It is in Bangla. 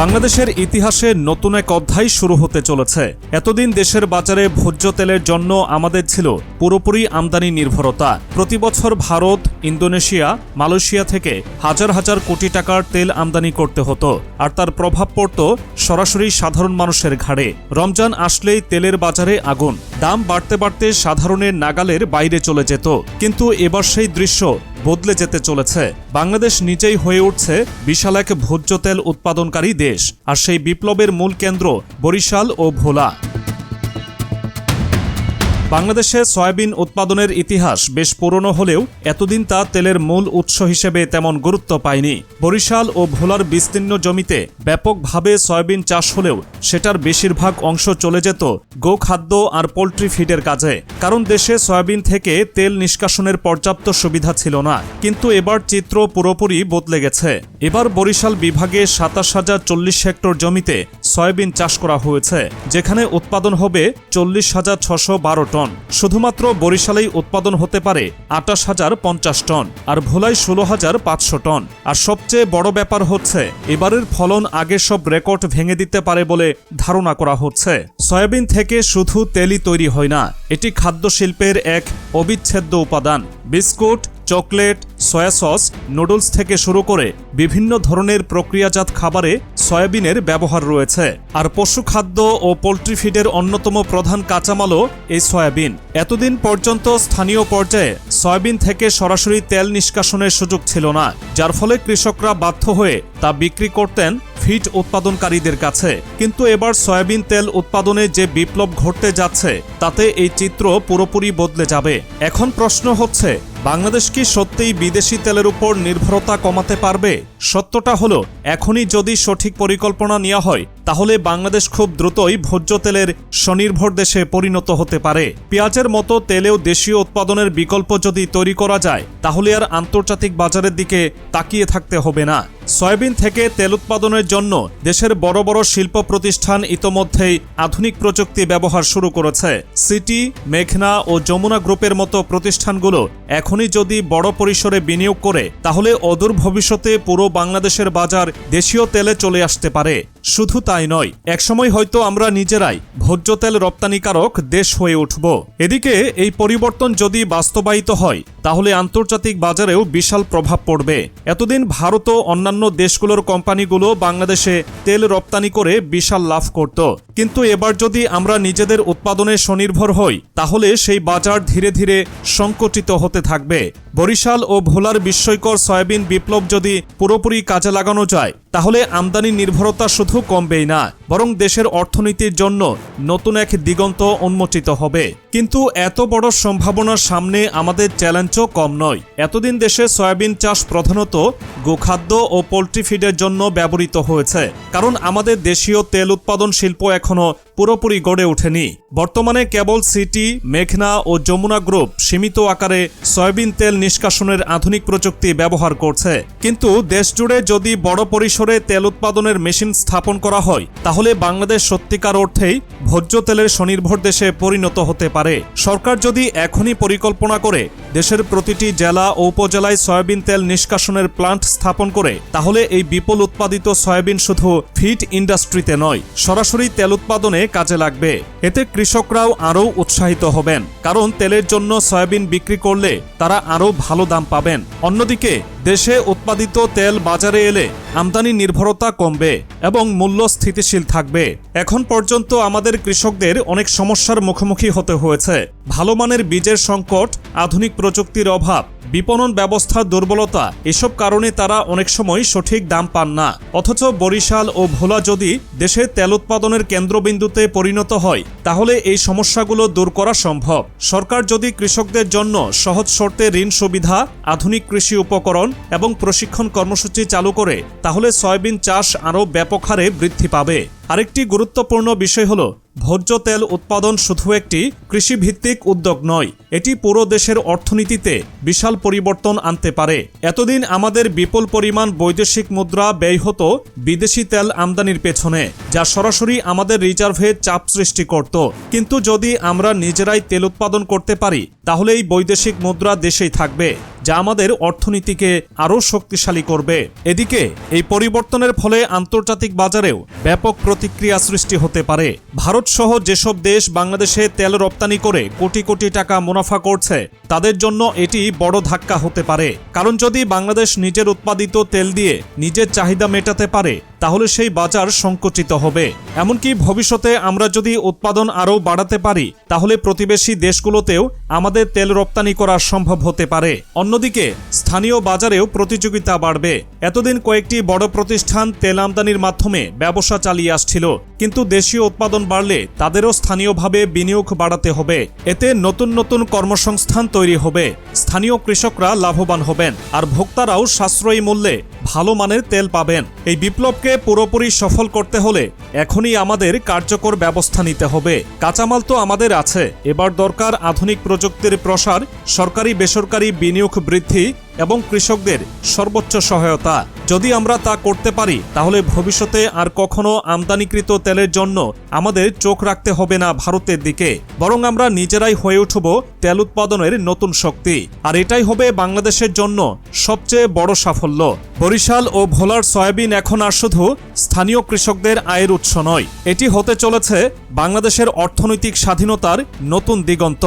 বাংলাদেশের ইতিহাসে নতুন এক অধ্যায় শুরু হতে চলেছে। এতদিন দেশের বাজারে ভোজ্য তেলের জন্য আমাদের ছিল পুরোপুরি আমদানি নির্ভরতা। প্রতি বছর ভারত, ইন্দোনেশিয়া, মালয়েশিয়া থেকে হাজার হাজার কোটি টাকার তেল আমদানি করতে হতো। আর তার প্রভাব পড়ত সরাসরি সাধারণ মানুষের ঘাড়ে। রমজান আসলেই তেলের বাজারে আগুন। দাম বাড়তে বাড়তে সাধারণের নাগালের বাইরে চলে যেত। কিন্তু এবার সেই দৃশ্য বদলে যেতে চলেছে। বাংলাদেশ নিজেই হয়ে উঠছে বিশাল এক ভোজ্য তেল উৎপাদনকারী দেশ। আর সেই বিপ্লবের মূল কেন্দ্র বরিশাল ও ভোলা। বাংলাদেশে সয়াবিন উৎপাদনের ইতিহাস বেশ পুরনো হলেও এতদিন তা তেলের মূল উৎস হিসেবে তেমন গুরুত্ব পায়নি। বরিশাল ও ভোলার বিস্তীর্ণ জমিতে ব্যাপকভাবে সয়াবিন চাষ হলেও সেটার বেশিরভাগ অংশ চলে যেত গোখাদ্য আর পোলট্রি ফিডের কাজে। কারণ দেশে সয়াবিন থেকে তেল নিষ্কাশনের পর্যাপ্ত সুবিধা ছিল না। কিন্তু এবার চিত্র পুরোপুরি বদলে গেছে। এবার বরিশাল বিভাগে সাতাশ হাজার চল্লিশ হেক্টর জমিতে সয়াবিন চাষ করা হয়েছে, যেখানে উৎপাদন হবে চল্লিশ হাজার ছশো বারো টন। শুধুমাত্র বরিশালেই উৎপাদন হতে পারে আটাশ হাজার পঞ্চাশ টন আর ভোলায় ষোলো হাজার পাঁচশো টন। আর সবচেয়ে বড় ব্যাপার হচ্ছে, এবারের ফলন আগের সব রেকর্ড ভেঙে দিতে পারে বলে ধারণা করা হচ্ছে। সয়াবিন থেকে শুধু তেলই তৈরি হয় না, এটি খাদ্য শিল্পের এক অবিচ্ছেদ্য উপাদান। Biscuit, chocolate, soya sauce, noodles থেকে শুরু করে বিভিন্ন ধরনের প্রক্রিয়াজাত খাবারে সয়াবিনের ব্যবহার রয়েছে। আর পশু খাদ্য ও পোলট্রি ফিডের অন্যতম প্রধান কাঁচামালও এই সয়াবিন। এতদিন পর্যন্ত স্থানীয় পর্যায়ে সয়াবিন থেকে সরাসরি তেল নিষ্কাশনের সুযোগ ছিল না, যার ফলে কৃষকরা বাধ্য হয়ে তা বিক্রি করতেন ফিট উৎপাদনকারীদের কাছে। কিন্তু এবার সয়াবিন তেল উৎপাদনে যে বিপ্লব ঘটতে যাচ্ছে, তাতে এই চিত্র পুরোপুরি বদলে যাবে। এখন প্রশ্ন হচ্ছে, বাংলাদেশ কি সত্যিই বিদেশি তেলের উপর নির্ভরতা কমাতে পারবে? সত্যটা হলো, এখনই যদি সঠিক পরিকল্পনা নেওয়া হয়, তাহলে বাংলাদেশ খুব দ্রুতই ভোজ্য তেলের স্বনির্ভর দেশে পরিণত হতে পারে। পেঁয়াজের মতো তেলেও দেশীয় উৎপাদনের বিকল্প যদি তৈরি করা যায়, তাহলে আর আন্তর্জাতিক বাজারের দিকে তাকিয়ে থাকতে হবে না। সয়াবিন থেকে তেল উৎপাদনের জন্য দেশের বড় বড় শিল্প প্রতিষ্ঠান ইতোমধ্যেই আধুনিক প্রযুক্তি ব্যবহার শুরু করেছে। সিটি, মেঘনা ও যমুনা গ্রুপের মতো প্রতিষ্ঠানগুলো এখনই যদি বড় পরিসরে বিনিয়োগ করে, তাহলে অদূর ভবিষ্যতে পুরো বাংলাদেশের বাজার দেশীয় তেলে চলে আসতে পারে। শুধু তাই নয়, একসময় হয়তো আমরা নিজেরাই ভোজ্য তেল রপ্তানিকারক দেশ হয়ে উঠব। এদিকে, এই পরিবর্তন যদি বাস্তবায়িত হয়, তাহলে আন্তর্জাতিক বাজারেও বিশাল প্রভাব পড়বে। এতদিন ভারত ও অন্যান্য দেশগুলোর কোম্পানিগুলো বাংলাদেশে তেল রপ্তানি করে বিশাল লাভ করত। কিন্তু এবার যদি আমরা নিজেদের উৎপাদনে স্বনির্ভর হই, তাহলে সেই বাজার ধীরে ধীরে সংকুচিত হতে থাকবে। বরিশাল ও ভোলার বিস্ময়কর সয়াবিন বিপ্লব যদি পুরোপুরি কাজে লাগানো যায় তাহলে আমদানি নির্ভরতা শুধু কমবেই না। বরং দেশের অর্থনীতির জন্য নতুন এক দিগন্ত উন্মোচিত হবে। কিন্তু এত বড় সম্ভাবনার সামনে আমাদের চ্যালেঞ্জও কম নয়। এতদিন দেশে সয়াবিন চাষ প্রধানত গোখাদ্য ও পোলট্রি ফিডের জন্য ব্যবহৃত হয়েছে। কারণ আমাদের দেশীয় তেল উৎপাদন শিল্প এখনও পুরোপুরি গড়ে ওঠেনি। বর্তমানে কেবল সিটি, মেঘনা ও যমুনা গ্রুপ সীমিত আকারে সয়াবিন তেল নিষ্কাশনের আধুনিক প্রযুক্তি ব্যবহার করছে। কিন্তু দেশজুড়ে যদি বড় পরিসরে তেল উৎপাদনের মেশিন স্থাপন করা হয় তাহলে বাংলাদেশ সত্যিকার অর্থেই ভোজ্য তেলের স্বনির্ভর দেশে পরিণত হতে পারে। সরকার যদি এখনই পরিকল্পনা করে দেশের প্রতিটি জেলা ও উপজেলায় সয়াবিন তেল নিষ্কাশনের প্লান্ট স্থাপন করে, তাহলে এই বিপুল উৎপাদিত সয়াবিন শুধু ফিট ইন্ডাস্ট্রিতে নয়, সরাসরি তেল উৎপাদনে কাজে লাগবে। এতে কৃষকরাও আরও উৎসাহিত হবেন, কারণ তেলের জন্য সয়াবিন বিক্রি করলে তারা আরও ভালো দাম পাবেন। অন্যদিকে দেশে উৎপাদিত তেল বাজারে এলে আমদানি নির্ভরতা কমবে এবং মূল্য স্থিতিশীল থাকবে। এখন পর্যন্ত আমাদের কৃষকদের অনেক সমস্যার মুখোমুখি হতে হয়েছে। ভালো মানের বীজের সংকট, আধুনিক প্রযুক্তির অভাব বিপণন ব্যবস্থার দুর্বলতা, এসব কারণে তারা অনেক সময় সঠিক দাম পান না। অথচ বরিশাল ও ভোলা যদি দেশে তেল উৎপাদনের কেন্দ্রবিন্দুতে পরিণত হয়, তাহলে এই সমস্যাগুলো দূর করা সম্ভব। সরকার যদি কৃষকদের জন্য সহজ শর্তে ঋণ সুবিধা, আধুনিক কৃষি উপকরণ এবং প্রশিক্ষণ কর্মসূচি চালু করে, তাহলে সয়াবিন চাষ আরও ব্যাপক হারে বৃদ্ধি পাবে। আরেকটি গুরুত্বপূর্ণ বিষয় হল ভোজ্য তেল উৎপাদন শুধু একটি কৃষিভিত্তিক উদ্যোগ নয়, এটি পুরো দেশের অর্থনীতিতে বিশাল পরিবর্তন আনতে পারে। এতদিন আমাদের বিপুল পরিমাণ বৈদেশিক মুদ্রা ব্যয় হতো বিদেশি তেল আমদানির পেছনে, যা সরাসরি আমাদের রিজার্ভে চাপ সৃষ্টি করত। কিন্তু যদি আমরা নিজেরাই তেল উৎপাদন করতে পারি তাহলে এই বৈদেশিক মুদ্রা দেশেই থাকবে, যা আমাদের অর্থনীতিকে আরও শক্তিশালী করবে। এদিকে, এই পরিবর্তনের ফলে আন্তর্জাতিক বাজারেও ব্যাপক প্রতিক্রিয়া সৃষ্টি হতে পারে। ভারত সহ যেসব দেশ বাংলাদেশে তেল রপ্তানি করে কোটি কোটি টাকা মুনাফা করছে তাদের জন্য এটি বড় ধাক্কা হতে পারে। কারণ যদি বাংলাদেশ নিজের উৎপাদিত তেল দিয়ে নিজের চাহিদা মেটাতে পারে, তাহলে সেই বাজার সংকুচিত হবে। এমনকি ভবিষ্যতে আমরা যদি উৎপাদন আরও বাড়াতে পারি, তাহলে প্রতিবেশী দেশগুলোতেও আমাদের তেল রপ্তানি করা সম্ভব হতে পারে। অন্যদিকে, স্থানীয় বাজারেও প্রতিযোগিতা বাড়বে। এতদিন কয়েকটি বড় প্রতিষ্ঠান তেল আমদানির মাধ্যমে ব্যবসা চালিয়ে আসছিল, কিন্তু দেশীয় উৎপাদন বাড়লে তাদেরও স্থানীয়ভাবে বিনিয়োগ বাড়াতে হবে। এতে নতুন নতুন কর্মসংস্থান তৈরি হবে। স্থানীয় কৃষকরা লাভবান হবেন আর ভোক্তারাও সাশ্রয়ী মূল্যে ভালো মানের তেল পাবেন। এই বিপ্লবকে পুরোপুরি সফল করতে হলে এখনই আমাদের কার্যকর ব্যবস্থা নিতে হবে। কাঁচামাল তো আমাদের আছে। এবার দরকার আধুনিক প্রযুক্তির প্রসার সরকারি বেসরকারি বিনিয়োগ বৃদ্ধি এবং কৃষকদের সর্বোচ্চ সহায়তা। যদি আমরা তা করতে পারি, তাহলে ভবিষ্যতে আর কখনো আমদানিকৃত তেলের জন্য আমাদের চোখ রাখতে হবে না ভারতের দিকে। বরং আমরা নিজেরাই হয়ে উঠব তেল উৎপাদনের নতুন শক্তি। আর এটাই হবে বাংলাদেশের জন্য সবচেয়ে বড় সাফল্য। বরিশাল ও ভোলার সয়াবিন এখন আর শুধু স্থানীয় কৃষকদের আয়ের উৎস নয়, এটি হতে চলেছে বাংলাদেশের অর্থনৈতিক স্বাধীনতার নতুন দিগন্ত।